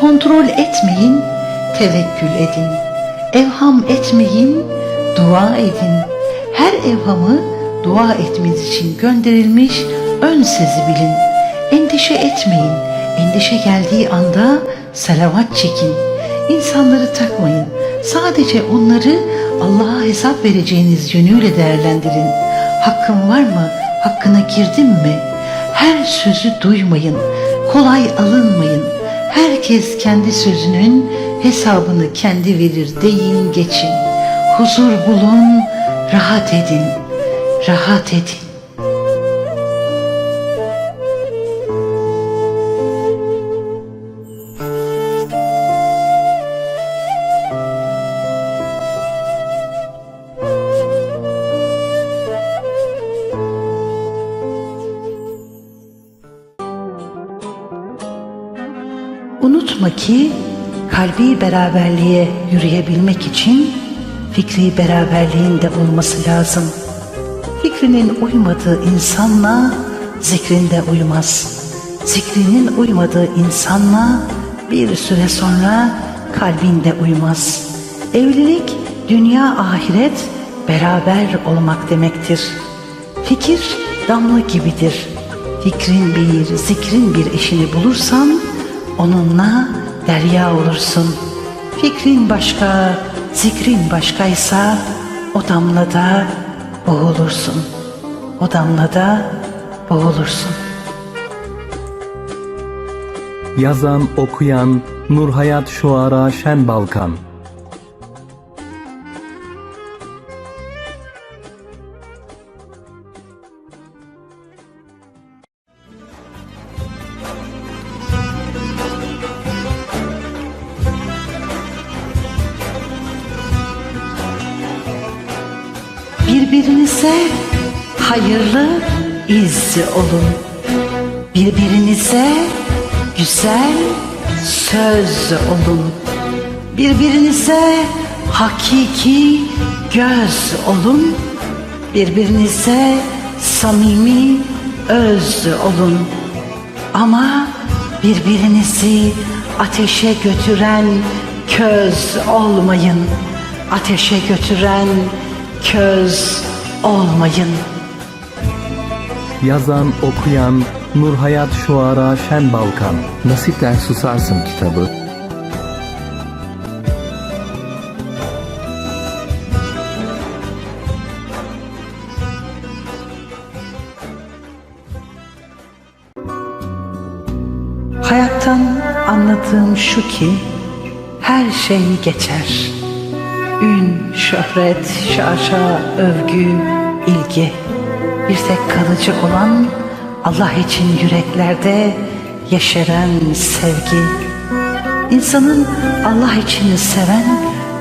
Kontrol etmeyin, tevekkül edin. Evham etmeyin, dua edin. Her evhamı dua etmeniz için gönderilmiş ön sezi bilin. Endişe etmeyin. Endişe geldiği anda salavat çekin. İnsanları takmayın. Sadece onları Allah'a hesap vereceğiniz yönüyle değerlendirin. Hakkım var mı? Hakkına girdim mi? Her sözü duymayın. Kolay alınmayın. Herkes kendi sözünün hesabını kendi verir deyin geçin. Huzur bulun, rahat edin. Rahat edin. Unutma ki kalbi beraberliğe yürüyebilmek için fikri beraberliğin de olması lazım. Fikrinin uymadığı insanla zikrinde uymaz. Zikrinin uymadığı insanla bir süre sonra kalbinde uymaz. Evlilik dünya ahiret beraber olmak demektir. Fikir damla gibidir. Fikrin bir, zikrin bir eşini bulursan onunla derya olursun. Fikrin başka, zikrin başkaysa o damlada boğulursun. O damlada boğulursun. Yazan, okuyan, Nur Hayat Şuara Şen Balkan Birbirinize hayırlı iz olun. Birbirinize güzel söz olun. Birbirinize hakiki göz olun. Birbirinize samimi öz olun. Ama birbirinizi ateşe götüren köz olmayın. Ateşe götüren köz olmayın. Yazan, okuyan, Nur Hayat Şuara Şen Balkan Nasipler susarsın kitabı Hayattan anladığım şu ki her şey geçer. Ün, şöhret, şaşa, övgü, ilgi. Bir tek kalıcı olan Allah için yüreklerde yeşeren sevgi. İnsanın Allah için seven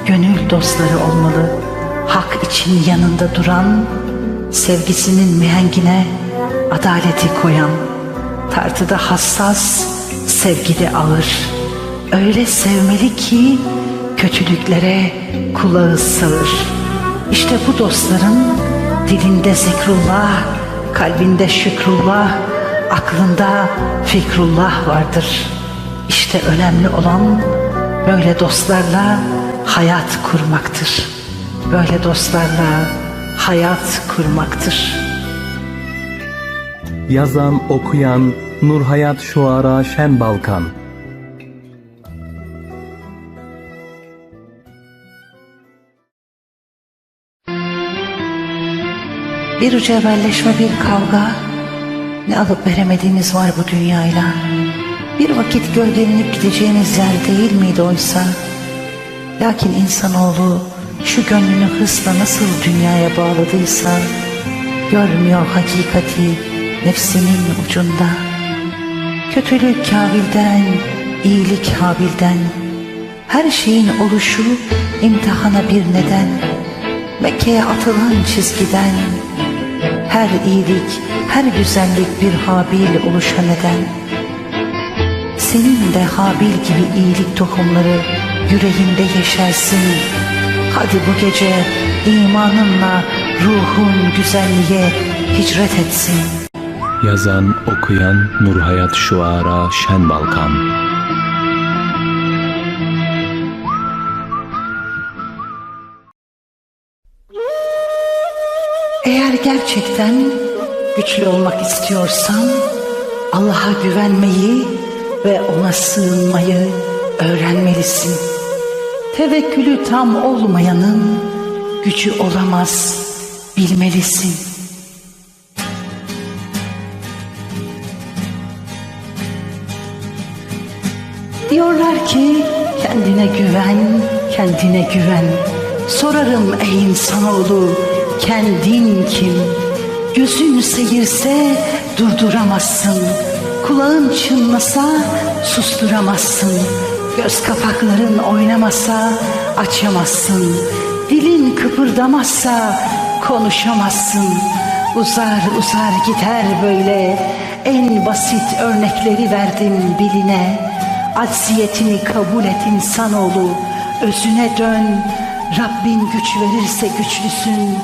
gönül dostları olmalı. Hak için yanında duran, sevgisinin mihengine adaleti koyan, tartıda hassas, sevgide ağır. Öyle sevmeli ki kötülüklere kulağı sağır. İşte bu dostların dilinde zikrullah, kalbinde şükrullah, aklında fikrullah vardır. İşte önemli olan böyle dostlarla hayat kurmaktır. Böyle dostlarla hayat kurmaktır. Yazan, okuyan, Nur Hayat Şuara Şen Balkan Bir ucu evvelleşme bir kavga. Ne alıp veremediğiniz var bu dünyayla? Bir vakit gölgelenip gideceğiniz yer değil miydi oysa? Lakin insanoğlu şu gönlünü hırsla nasıl dünyaya bağladıysa Görmüyor hakikati nefsinin ucunda. Kötülük Kabil'den, iyilik Habil'den Her şeyin oluşu imtihana bir neden. Mekke'ye atılan çizgiden her iyilik, her güzellik bir Habil oluşa neden. Senin de Habil gibi iyilik tohumları yüreğinde yeşersin. Hadi bu gece imanınla ruhun güzelliğe hicret etsin. Yazan, okuyan, Nur Hayat Şuara Şen Balkan Eğer gerçekten güçlü olmak istiyorsan Allah'a güvenmeyi ve ona sığınmayı öğrenmelisin. Tevekkülü tam olmayanın gücü olamaz bilmelisin. Diyorlar ki kendine güven, kendine güven. Sorarım ey insanoğlu kendin kim? Gözün seyirse durduramazsın. Kulağın çınlasa susturamazsın. Göz kapakların oynamasa açamazsın. Dilin kıpırdamazsa konuşamazsın. Uzar uzar gider böyle en basit örnekleri verdim biline. Acziyetini kabul et insanoğlu, özüne dön. Rabbin güç verirse güçlüsün,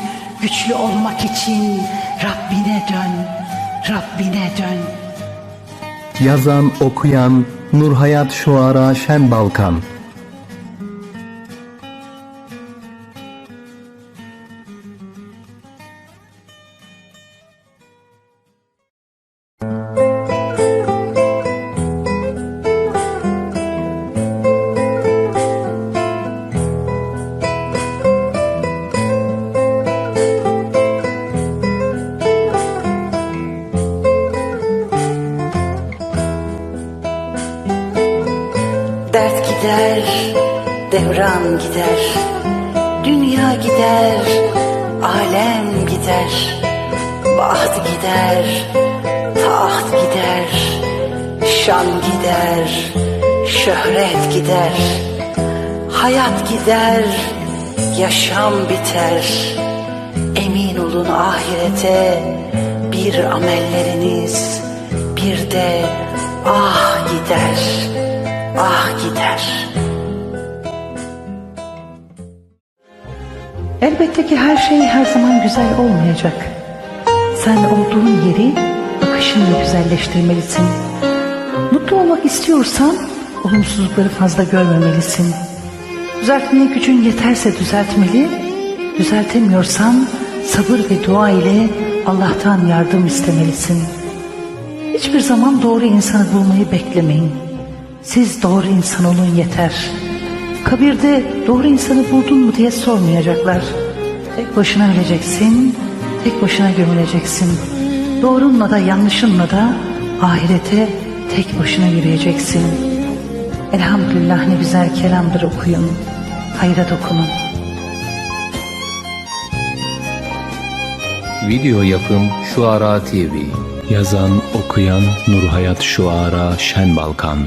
güçlü olmak için Rabbine dön, Rabbine dön. Yazan, okuyan Nurhayat Şuara Şen Balkan devran gider, dünya gider, alem gider, baht gider, taht gider, şan gider, şöhret gider, hayat gider, yaşam biter. Emin olun ahirete bir amelleriniz, bir de ah gider, ah gider. Elbette ki her şey her zaman güzel olmayacak. Sen olduğun yeri bakışınla güzelleştirmelisin. Mutlu olmak istiyorsan olumsuzlukları fazla görmemelisin. Düzeltmeye gücün yeterse düzeltmeli, düzeltemiyorsan sabır ve dua ile Allah'tan yardım istemelisin. Hiçbir zaman doğru insanı bulmayı beklemeyin. Siz doğru insan olun yeter. Kabirde doğru insanı buldun mu diye sormayacaklar. Tek başına öleceksin, tek başına gömüleceksin. Doğrunla da yanlışınla da ahirete tek başına yürüyeceksin. Elhamdülillah ne güzel kelamdır okuyun, hayra dokunun. Video yapım Şuara TV Yazan, okuyan Nurhayat Şuara Şen Balkan